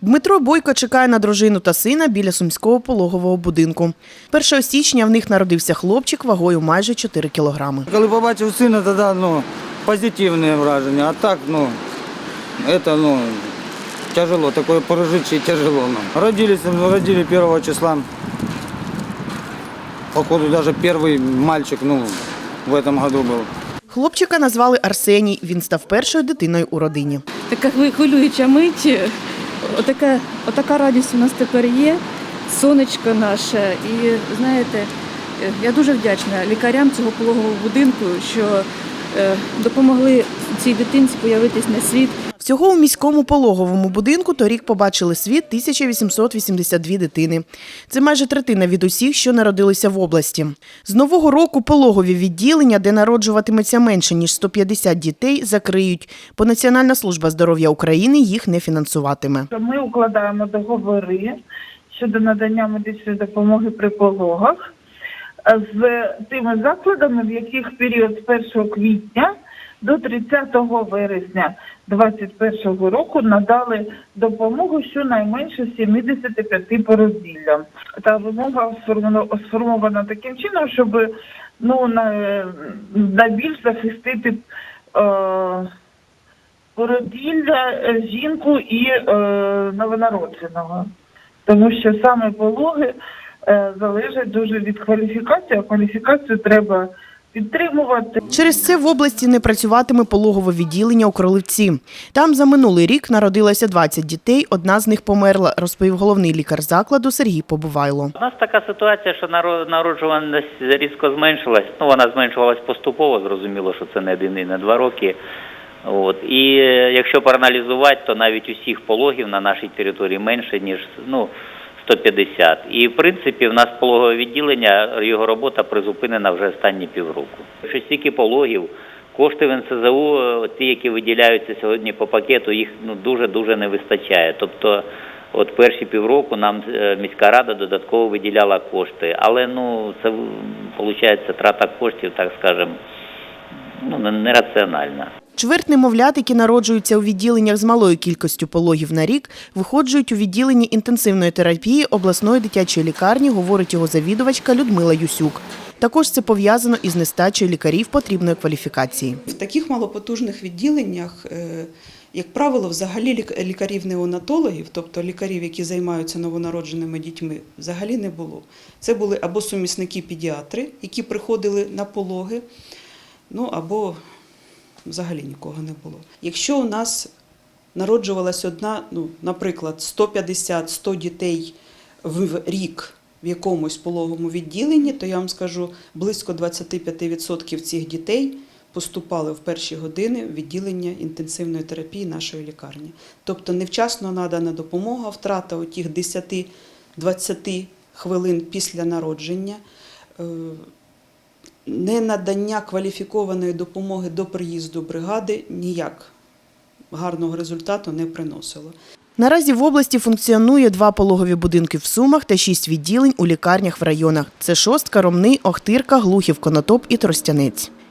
Дмитро Бойко чекає на дружину та сина біля сумського пологового будинку. 1 січня в них народився хлопчик вагою майже 4 кілограми. Коли побачив сина, тоді ну, позитивне враження. А так, ну, это, ну, тяжело, такое прожить ще тяжело нам. Родились, ну, родили 1 числа. Походу, даже первый мальчик, ну, в этом году был. Хлопчика назвали Арсеній. Він став першою дитиною у родині. така хви- хвилююча мить. Отака, отака радість у нас тепер є, сонечко наше. І знаєте, е, я дуже вдячна лікарям цього пологового будинку, що е, допомогли цій дитинці появитись на світ. Всього у міському пологовому будинку торік побачили світ 1882 дитини. Це майже третина від усіх, що народилися в області. З нового року пологові відділення, де народжуватиметься менше ніж 150 дітей, закриють, бо Національна служба здоров'я України їх не фінансуватиме. ми укладаємо договори щодо надання медичної допомоги при пологах з тими закладами, в яких період з 1 квітня до 30 вересня 2021 року надали допомогу щонайменше 75 породіллям. Та вимога сформована, таким чином, щоб ну на, захистити. Е, породілля, е, жінку і е, новонародженого. Тому що саме пологи е, залежать дуже від кваліфікації, а кваліфікацію треба підтримувати. Через це в області не працюватиме пологове відділення у Кролевці. Там за минулий рік народилося 20 дітей, одна з них померла, розповів головний лікар закладу Сергій Побувайло. У нас така ситуація, що наро- народжуваність різко зменшилась. Ну, вона зменшувалась поступово, зрозуміло, що це не один і не два роки. От. І е, якщо проаналізувати, то навіть усіх пологів на нашій території менше, ніж ну, 150. І в принципі в нас пологове відділення, його робота призупинена вже останні півроку. Що стільки пологів, кошти в НСЗУ, е, ті, які виділяються сьогодні по пакету, їх ну, дуже-дуже не вистачає. Тобто От перші півроку нам е, міська рада додатково виділяла кошти, але ну це виходить трата коштів, так скажемо, ну не- нераціональна. Чверть немовлят, які народжуються у відділеннях з малою кількістю пологів на рік, виходжують у відділенні інтенсивної терапії обласної дитячої лікарні, говорить його завідувачка Людмила Юсюк. Також це пов'язано із нестачею лікарів потрібної кваліфікації. В таких малопотужних відділеннях, е, як правило, взагалі лікарів-неонатологів, тобто лікарів, які займаються новонародженими дітьми, взагалі не було. Це були або сумісники-педіатри, які приходили на пологи, ну або взагалі нікого не було. Якщо у нас народжувалась одна, ну, наприклад, 150-100 дітей в рік в якомусь пологовому відділенні, то я вам скажу, близько 25% цих дітей поступали в перші години в відділення інтенсивної терапії нашої лікарні. Тобто невчасно надана допомога, втрата отих 10-20 хвилин після народження. Ненадання кваліфікованої допомоги до приїзду бригади ніяк гарного результату не приносило. Наразі в області функціонує два пологові будинки в Сумах та шість відділень у лікарнях в районах. Це Шостка, Ромни, Охтирка, Глухів, Конотоп і Тростянець.